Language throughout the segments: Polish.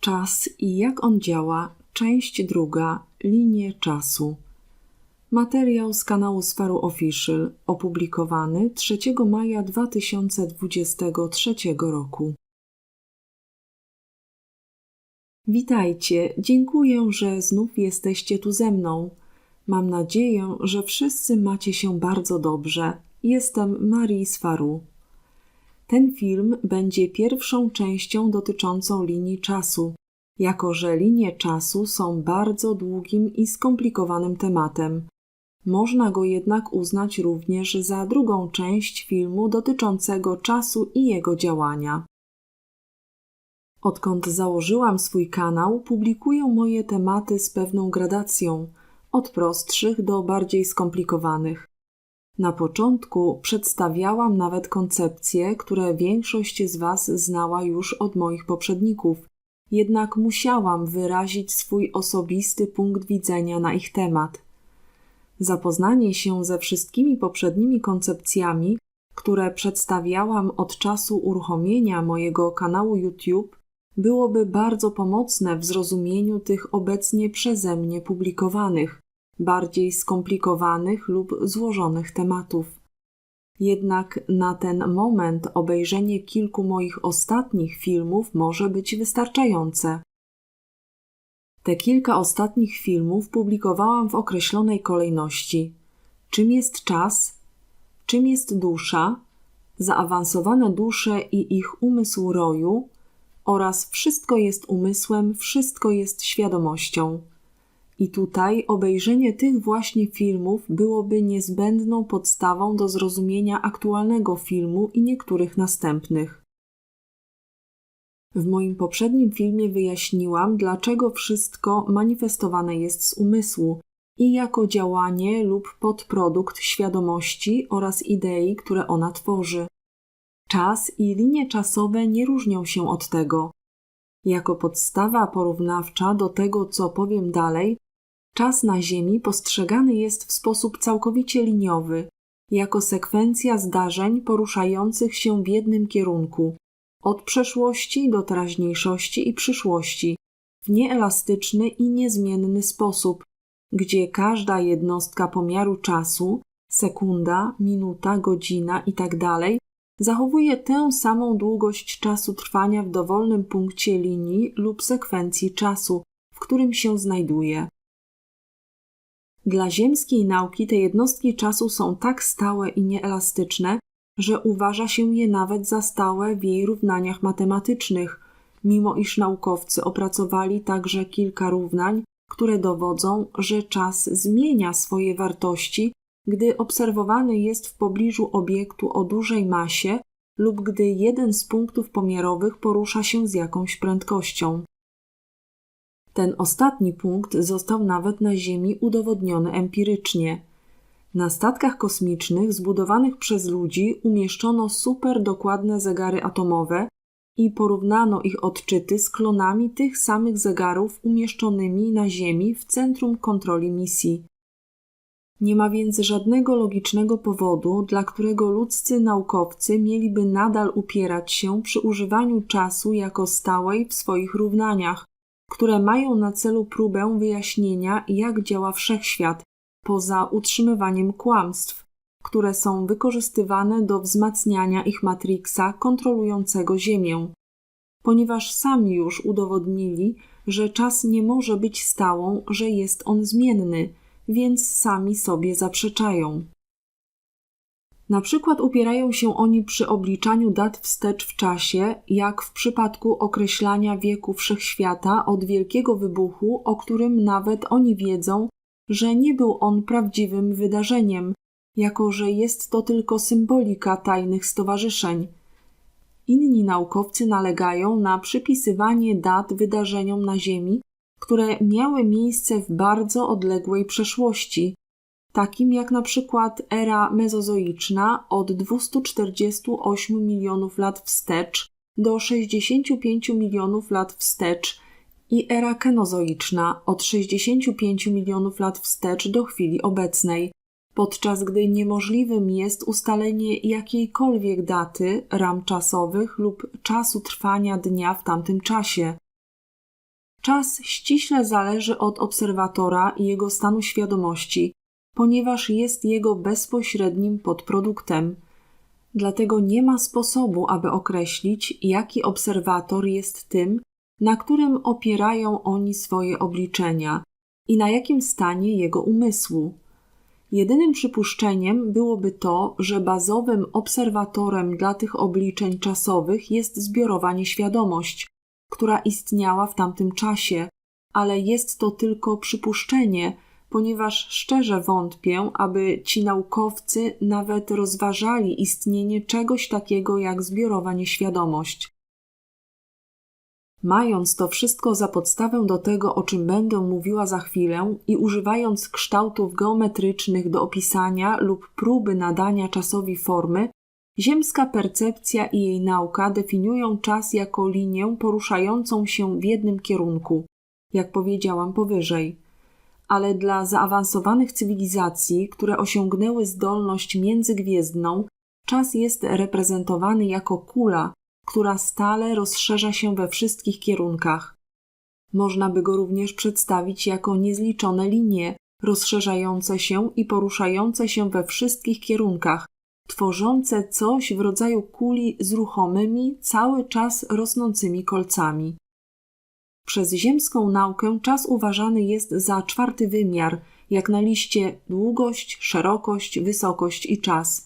Czas i jak on działa. Część druga. Linie czasu. Materiał z kanału Sfaru Official opublikowany 3 maja 2023 roku. Witajcie, dziękuję, że znów jesteście tu ze mną. Mam nadzieję, że wszyscy macie się bardzo dobrze. Jestem Marii Sfaru. Ten film będzie pierwszą częścią dotyczącą linii czasu, jako że linie czasu są bardzo długim i skomplikowanym tematem. Można go jednak uznać również za drugą część filmu dotyczącego czasu i jego działania. Odkąd założyłam swój kanał, publikuję moje tematy z pewną gradacją, od prostszych do bardziej skomplikowanych. Na początku przedstawiałam nawet koncepcje, które większość z Was znała już od moich poprzedników, jednak musiałam wyrazić swój osobisty punkt widzenia na ich temat. Zapoznanie się ze wszystkimi poprzednimi koncepcjami, które przedstawiałam od czasu uruchomienia mojego kanału YouTube, byłoby bardzo pomocne w zrozumieniu tych obecnie przeze mnie publikowanych, bardziej skomplikowanych lub złożonych tematów. Jednak na ten moment obejrzenie kilku moich ostatnich filmów może być wystarczające. Te kilka ostatnich filmów publikowałam w określonej kolejności: czym jest czas, czym jest dusza, zaawansowane dusze i ich umysł roju oraz wszystko jest umysłem, wszystko jest świadomością. I tutaj obejrzenie tych właśnie filmów byłoby niezbędną podstawą do zrozumienia aktualnego filmu i niektórych następnych. W moim poprzednim filmie wyjaśniłam, dlaczego wszystko manifestowane jest z umysłu i jako działanie lub podprodukt świadomości oraz idei, które ona tworzy. Czas i linie czasowe nie różnią się od tego. Jako podstawa porównawcza do tego, co powiem dalej, czas na Ziemi postrzegany jest w sposób całkowicie liniowy, jako sekwencja zdarzeń poruszających się w jednym kierunku, od przeszłości do teraźniejszości i przyszłości, w nieelastyczny i niezmienny sposób, gdzie każda jednostka pomiaru czasu, sekunda, minuta, godzina itd., zachowuje tę samą długość czasu trwania w dowolnym punkcie linii lub sekwencji czasu, w którym się znajduje. Dla ziemskiej nauki te jednostki czasu są tak stałe i nieelastyczne, że uważa się je nawet za stałe w jej równaniach matematycznych, mimo iż naukowcy opracowali także kilka równań, które dowodzą, że czas zmienia swoje wartości, gdy obserwowany jest w pobliżu obiektu o dużej masie lub gdy jeden z punktów pomiarowych porusza się z jakąś prędkością. Ten ostatni punkt został nawet na Ziemi udowodniony empirycznie. Na statkach kosmicznych zbudowanych przez ludzi umieszczono super dokładne zegary atomowe i porównano ich odczyty z klonami tych samych zegarów umieszczonymi na Ziemi w centrum kontroli misji. Nie ma więc żadnego logicznego powodu, dla którego ludzcy naukowcy mieliby nadal upierać się przy używaniu czasu jako stałej w swoich równaniach, które mają na celu próbę wyjaśnienia, jak działa wszechświat, poza utrzymywaniem kłamstw, które są wykorzystywane do wzmacniania ich matriksa kontrolującego Ziemię. Ponieważ sami już udowodnili, że czas nie może być stałą, że jest on zmienny, więc sami sobie zaprzeczają. Na przykład upierają się oni przy obliczaniu dat wstecz w czasie, jak w przypadku określania wieku wszechświata od wielkiego wybuchu, o którym nawet oni wiedzą, że nie był on prawdziwym wydarzeniem, jako że jest to tylko symbolika tajnych stowarzyszeń. Inni naukowcy nalegają na przypisywanie dat wydarzeniom na Ziemi, które miały miejsce w bardzo odległej przeszłości, takim jak na przykład era mezozoiczna od 248 milionów lat wstecz do 65 milionów lat wstecz i era kenozoiczna od 65 milionów lat wstecz do chwili obecnej, podczas gdy niemożliwym jest ustalenie jakiejkolwiek daty, ram czasowych lub czasu trwania dnia w tamtym czasie. Czas ściśle zależy od obserwatora i jego stanu świadomości, ponieważ jest jego bezpośrednim podproduktem. Dlatego nie ma sposobu, aby określić, jaki obserwator jest tym, na którym opierają oni swoje obliczenia i na jakim stanie jego umysłu. Jedynym przypuszczeniem byłoby to, że bazowym obserwatorem dla tych obliczeń czasowych jest zbiorowa nieświadomość, która istniała w tamtym czasie, ale jest to tylko przypuszczenie, ponieważ szczerze wątpię, aby ci naukowcy nawet rozważali istnienie czegoś takiego jak zbiorowa nieświadomość. Mając to wszystko za podstawę do tego, o czym będę mówiła za chwilę, i używając kształtów geometrycznych do opisania lub próby nadania czasowi formy, ziemska percepcja i jej nauka definiują czas jako linię poruszającą się w jednym kierunku, jak powiedziałam powyżej. Ale dla zaawansowanych cywilizacji, które osiągnęły zdolność międzygwiezdną, czas jest reprezentowany jako kula, która stale rozszerza się we wszystkich kierunkach. Można by go również przedstawić jako niezliczone linie, rozszerzające się i poruszające się we wszystkich kierunkach, tworzące coś w rodzaju kuli z ruchomymi, cały czas rosnącymi kolcami. Przez ziemską naukę czas uważany jest za czwarty wymiar, jak na liście długość, szerokość, wysokość i czas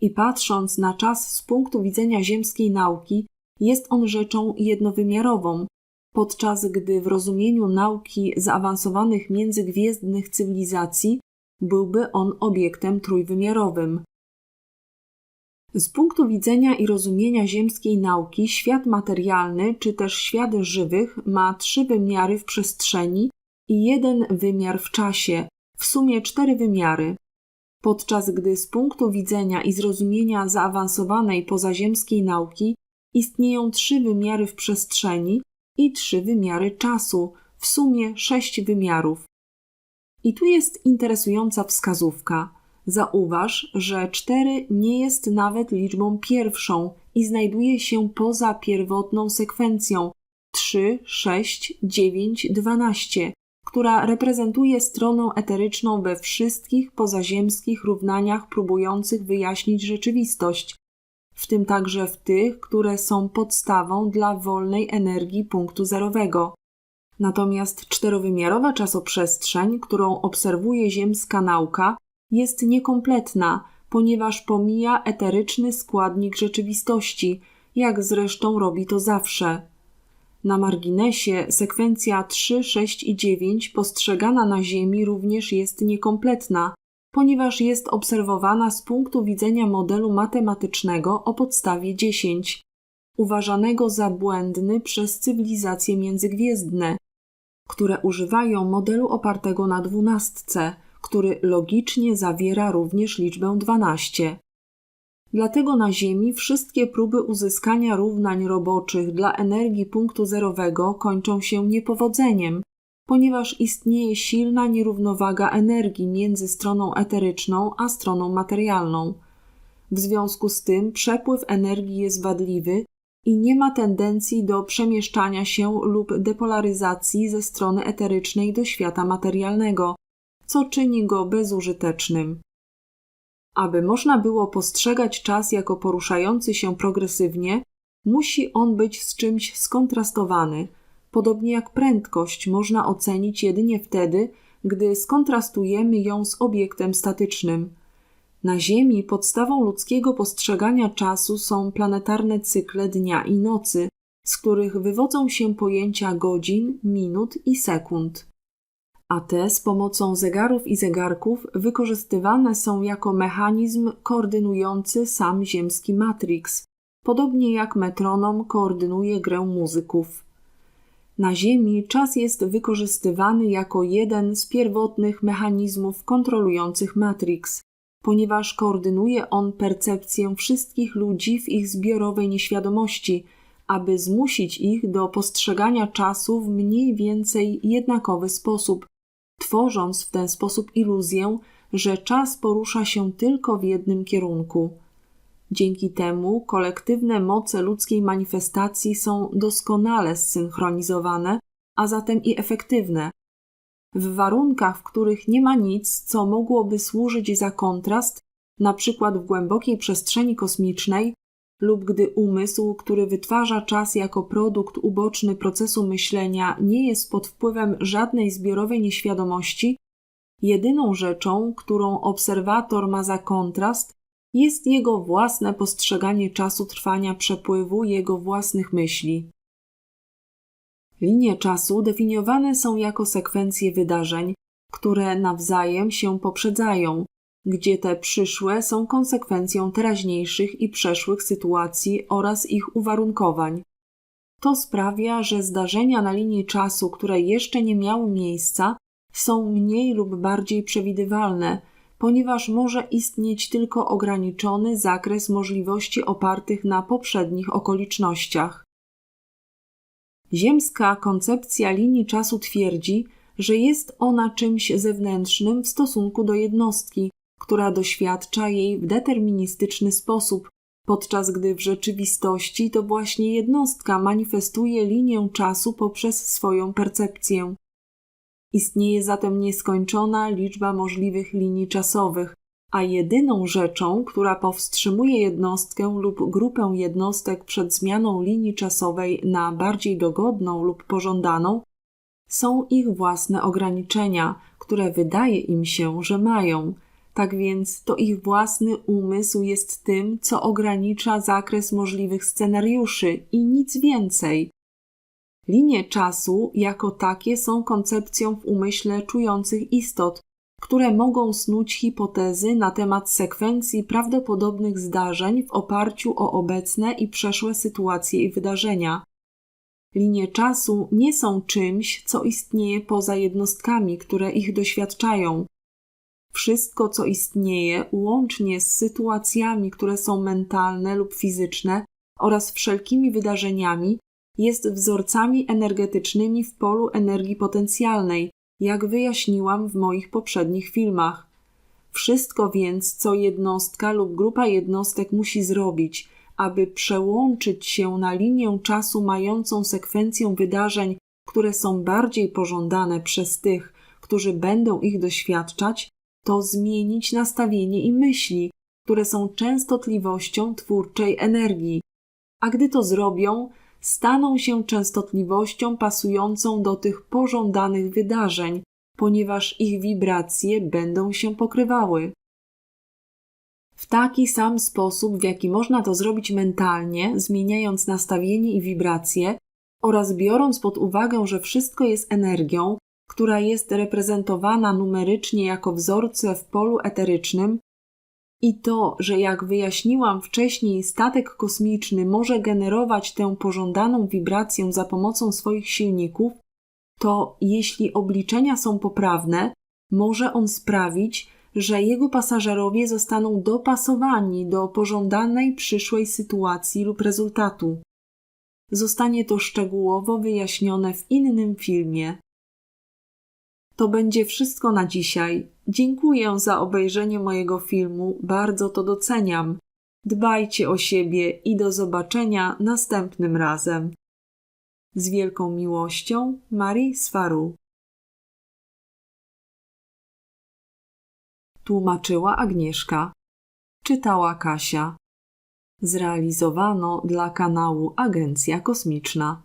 i patrząc na czas z punktu widzenia ziemskiej nauki, jest on rzeczą jednowymiarową, podczas gdy w rozumieniu nauki zaawansowanych międzygwiezdnych cywilizacji byłby on obiektem trójwymiarowym. Z punktu widzenia i rozumienia ziemskiej nauki, świat materialny czy też świat żywych ma trzy wymiary w przestrzeni i jeden wymiar w czasie, w sumie cztery wymiary podczas gdy z punktu widzenia i zrozumienia zaawansowanej pozaziemskiej nauki istnieją trzy wymiary w przestrzeni i trzy wymiary czasu, w sumie sześć wymiarów. I tu jest interesująca wskazówka. Zauważ, że cztery nie jest nawet liczbą pierwszą i znajduje się poza pierwotną sekwencją 3, 6, 9, 12, która reprezentuje stronę eteryczną we wszystkich pozaziemskich równaniach próbujących wyjaśnić rzeczywistość, w tym także w tych, które są podstawą dla wolnej energii punktu zerowego. Natomiast czterowymiarowa czasoprzestrzeń, którą obserwuje ziemska nauka, jest niekompletna, ponieważ pomija eteryczny składnik rzeczywistości, jak zresztą robi to zawsze. Na marginesie sekwencja 3, 6 i 9 postrzegana na Ziemi również jest niekompletna, ponieważ jest obserwowana z punktu widzenia modelu matematycznego o podstawie 10, uważanego za błędny przez cywilizacje międzygwiezdne, które używają modelu opartego na dwunastce, który logicznie zawiera również liczbę 12. Dlatego na Ziemi wszystkie próby uzyskania równań roboczych dla energii punktu zerowego kończą się niepowodzeniem, ponieważ istnieje silna nierównowaga energii między stroną eteryczną a stroną materialną. W związku z tym przepływ energii jest wadliwy i nie ma tendencji do przemieszczania się lub depolaryzacji ze strony eterycznej do świata materialnego, co czyni go bezużytecznym. Aby można było postrzegać czas jako poruszający się progresywnie, musi on być z czymś skontrastowany, podobnie jak prędkość można ocenić jedynie wtedy, gdy skontrastujemy ją z obiektem statycznym. Na Ziemi podstawą ludzkiego postrzegania czasu są planetarne cykle dnia i nocy, z których wywodzą się pojęcia godzin, minut i sekund a te z pomocą zegarów i zegarków wykorzystywane są jako mechanizm koordynujący sam ziemski Matrix, podobnie jak metronom koordynuje grę muzyków. Na Ziemi czas jest wykorzystywany jako jeden z pierwotnych mechanizmów kontrolujących Matrix, ponieważ koordynuje on percepcję wszystkich ludzi w ich zbiorowej nieświadomości, aby zmusić ich do postrzegania czasu w mniej więcej jednakowy sposób, tworząc w ten sposób iluzję, że czas porusza się tylko w jednym kierunku. Dzięki temu kolektywne moce ludzkiej manifestacji są doskonale zsynchronizowane, a zatem i efektywne. W warunkach, w których nie ma nic, co mogłoby służyć za kontrast, na przykład w głębokiej przestrzeni kosmicznej, lub gdy umysł, który wytwarza czas jako produkt uboczny procesu myślenia, nie jest pod wpływem żadnej zbiorowej nieświadomości, jedyną rzeczą, którą obserwator ma za kontrast, jest jego własne postrzeganie czasu trwania przepływu jego własnych myśli. Linie czasu definiowane są jako sekwencje wydarzeń, które nawzajem się poprzedzają, gdzie te przyszłe są konsekwencją teraźniejszych i przeszłych sytuacji oraz ich uwarunkowań. To sprawia, że zdarzenia na linii czasu, które jeszcze nie miały miejsca, są mniej lub bardziej przewidywalne, ponieważ może istnieć tylko ograniczony zakres możliwości opartych na poprzednich okolicznościach. Ziemska koncepcja linii czasu twierdzi, że jest ona czymś zewnętrznym w stosunku do jednostki, która doświadcza jej w deterministyczny sposób, podczas gdy w rzeczywistości to właśnie jednostka manifestuje linię czasu poprzez swoją percepcję. Istnieje zatem nieskończona liczba możliwych linii czasowych, a jedyną rzeczą, która powstrzymuje jednostkę lub grupę jednostek przed zmianą linii czasowej na bardziej dogodną lub pożądaną, są ich własne ograniczenia, które wydaje im się, że mają. Tak więc to ich własny umysł jest tym, co ogranicza zakres możliwych scenariuszy i nic więcej. Linie czasu jako takie są koncepcją w umyśle czujących istot, które mogą snuć hipotezy na temat sekwencji prawdopodobnych zdarzeń w oparciu o obecne i przeszłe sytuacje i wydarzenia. Linie czasu nie są czymś, co istnieje poza jednostkami, które ich doświadczają. Wszystko, co istnieje, łącznie z sytuacjami, które są mentalne lub fizyczne, oraz wszelkimi wydarzeniami, jest wzorcami energetycznymi w polu energii potencjalnej, jak wyjaśniłam w moich poprzednich filmach. Wszystko więc, co jednostka lub grupa jednostek musi zrobić, aby przełączyć się na linię czasu mającą sekwencję wydarzeń, które są bardziej pożądane przez tych, którzy będą ich doświadczać, to zmienić nastawienie i myśli, które są częstotliwością twórczej energii. A gdy to zrobią, staną się częstotliwością pasującą do tych pożądanych wydarzeń, ponieważ ich wibracje będą się pokrywały. W taki sam sposób, w jaki można to zrobić mentalnie, zmieniając nastawienie i wibracje, oraz biorąc pod uwagę, że wszystko jest energią, która jest reprezentowana numerycznie jako wzorce w polu eterycznym, i to, że jak wyjaśniłam wcześniej, statek kosmiczny może generować tę pożądaną wibrację za pomocą swoich silników, to jeśli obliczenia są poprawne, może on sprawić, że jego pasażerowie zostaną dopasowani do pożądanej przyszłej sytuacji lub rezultatu. Zostanie to szczegółowo wyjaśnione w innym filmie. To będzie wszystko na dzisiaj. Dziękuję za obejrzenie mojego filmu, bardzo to doceniam. Dbajcie o siebie i do zobaczenia następnym razem. Z wielką miłością, Marii Swaru. Tłumaczyła Agnieszka. Czytała Kasia. Zrealizowano dla kanału Agencja Kosmiczna.